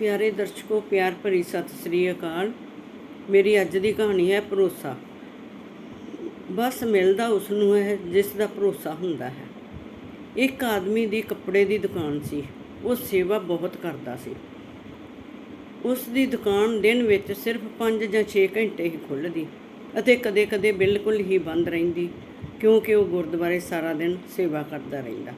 ਪਿਆਰੇ ਦਰਸ਼ਕੋ, ਪਿਆਰ ਭਰੀ ਸਤਿ ਸ੍ਰੀ ਅਕਾਲ। ਮੇਰੀ ਅੱਜ ਦੀ ਕਹਾਣੀ ਹੈ ਭਰੋਸਾ। ਬਸ ਮਿਲਦਾ ਉਸ ਨੂੰ ਹੈ ਜਿਸ ਦਾ ਭਰੋਸਾ ਹੁੰਦਾ ਹੈ। ਇੱਕ ਆਦਮੀ ਦੀ ਕੱਪੜੇ ਦੀ ਦੁਕਾਨ ਸੀ। ਉਹ ਸੇਵਾ ਬਹੁਤ ਕਰਦਾ ਸੀ। ਉਸ ਦੀ ਦੁਕਾਨ ਦਿਨ ਵਿੱਚ ਸਿਰਫ 5 ਜਾਂ 6 ਘੰਟੇ ਹੀ ਖੁੱਲ੍ਹਦੀ ਅਤੇ ਕਦੇ-ਕਦੇ ਬਿਲਕੁਲ ਹੀ ਬੰਦ ਰਹਿੰਦੀ, ਕਿਉਂਕਿ ਉਹ ਗੁਰਦੁਆਰੇ ਸਾਰਾ ਦਿਨ ਸੇਵਾ ਕਰਦਾ ਰਹਿੰਦਾ।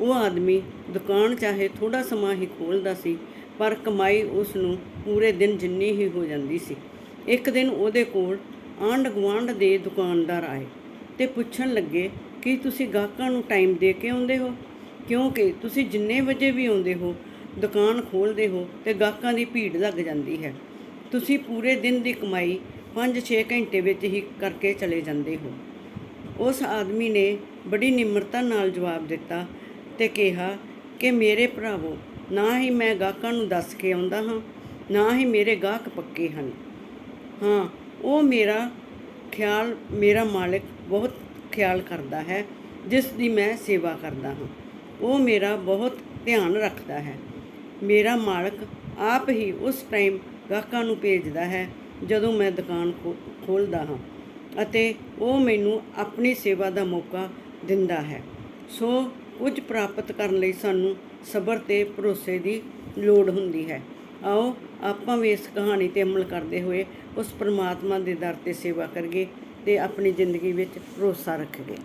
ਉਹ ਆਦਮੀ ਦੁਕਾਨ ਚਾਹੇ ਥੋੜਾ ਸਮਾਂ ਹੀ ਖੋਲ੍ਹਦਾ ਸੀ, ਪਰ ਕਮਾਈ ਉਸ ਨੂੰ ਪੂਰੇ ਦਿਨ ਜਿੰਨੀ ਹੀ ਹੋ ਜਾਂਦੀ ਸੀ। ਇੱਕ ਦਿਨ ਉਹਦੇ ਕੋਲ ਆਂਢ ਗੁਆਂਢ ਦੇ ਦੁਕਾਨਦਾਰ ਆਏ ਤੇ ਪੁੱਛਣ ਲੱਗੇ, ਕਿ ਤੁਸੀਂ ਗਾਹਕਾਂ ਨੂੰ ਟਾਈਮ ਦੇ ਕੇ ਆਉਂਦੇ ਹੋ? ਕਿਉਂਕਿ ਤੁਸੀਂ ਜਿੰਨੇ ਵਜੇ ਵੀ ਆਉਂਦੇ ਹੋ, ਦੁਕਾਨ ਖੋਲ੍ਹਦੇ ਹੋ ਤੇ ਗਾਹਕਾਂ ਦੀ ਭੀੜ ਲੱਗ ਜਾਂਦੀ ਹੈ। ਤੁਸੀਂ ਪੂਰੇ ਦਿਨ ਦੀ ਕਮਾਈ 5-6 ਘੰਟੇ ਵਿੱਚ ਹੀ ਕਰਕੇ ਚਲੇ ਜਾਂਦੇ ਹੋ। ਉਸ ਆਦਮੀ ਨੇ ਬੜੀ ਨਿਮਰਤਾ ਨਾਲ ਜਵਾਬ ਦਿੱਤਾ ਤੇ ਕਿਹਾ ਕਿ ਮੇਰੇ ਭਰਾਵੋ, ਨਾ ਹੀ ਮੈਂ ਗਾਹਕਾਂ ਨੂੰ ਦੱਸ ਕੇ ਆਉਂਦਾ ਹਾਂ, ਨਾ ਹੀ ਮੇਰੇ ਗਾਹਕ ਪੱਕੇ ਹਨ। ਹਾਂ, ਉਹ ਮੇਰਾ ਖਿਆਲ, ਮੇਰਾ ਮਾਲਕ ਬਹੁਤ ਖਿਆਲ ਕਰਦਾ ਹੈ, ਜਿਸ ਦੀ ਮੈਂ ਸੇਵਾ ਕਰਦਾ ਹਾਂ। ਉਹ ਮੇਰਾ ਬਹੁਤ ਧਿਆਨ ਰੱਖਦਾ ਹੈ। ਮੇਰਾ ਮਾਲਕ ਆਪ ਹੀ ਉਸ ਟਾਈਮ ਗਾਹਕਾਂ ਨੂੰ ਭੇਜਦਾ ਹੈ, ਜਦੋਂ ਮੈਂ ਦੁਕਾਨ ਖੋਲ੍ਹਦਾ ਹਾਂ ਅਤੇ ਉਹ ਮੈਨੂੰ ਆਪਣੀ ਸੇਵਾ ਦਾ ਮੌਕਾ ਦਿੰਦਾ ਹੈ। ਸੋ ਕੁਝ ਪ੍ਰਾਪਤ ਕਰਨ ਲਈ ਸਾਨੂੰ ਸਬਰ ਤੇ ਭਰੋਸੇ ਦੀ ਲੋੜ ਹੁੰਦੀ ਹੈ। ਆਓ ਆਪਾਂ ਵੀ ਇਸ ਕਹਾਣੀ ਤੇ ਅਮਲ ਕਰਦੇ ਹੋਏ ਉਸ ਪਰਮਾਤਮਾ ਦੇ ਦਰ ਤੇ ਸੇਵਾ ਕਰੀਏ ਤੇ ਆਪਣੀ ਜ਼ਿੰਦਗੀ ਵਿੱਚ ਭਰੋਸਾ ਰੱਖੀਏ।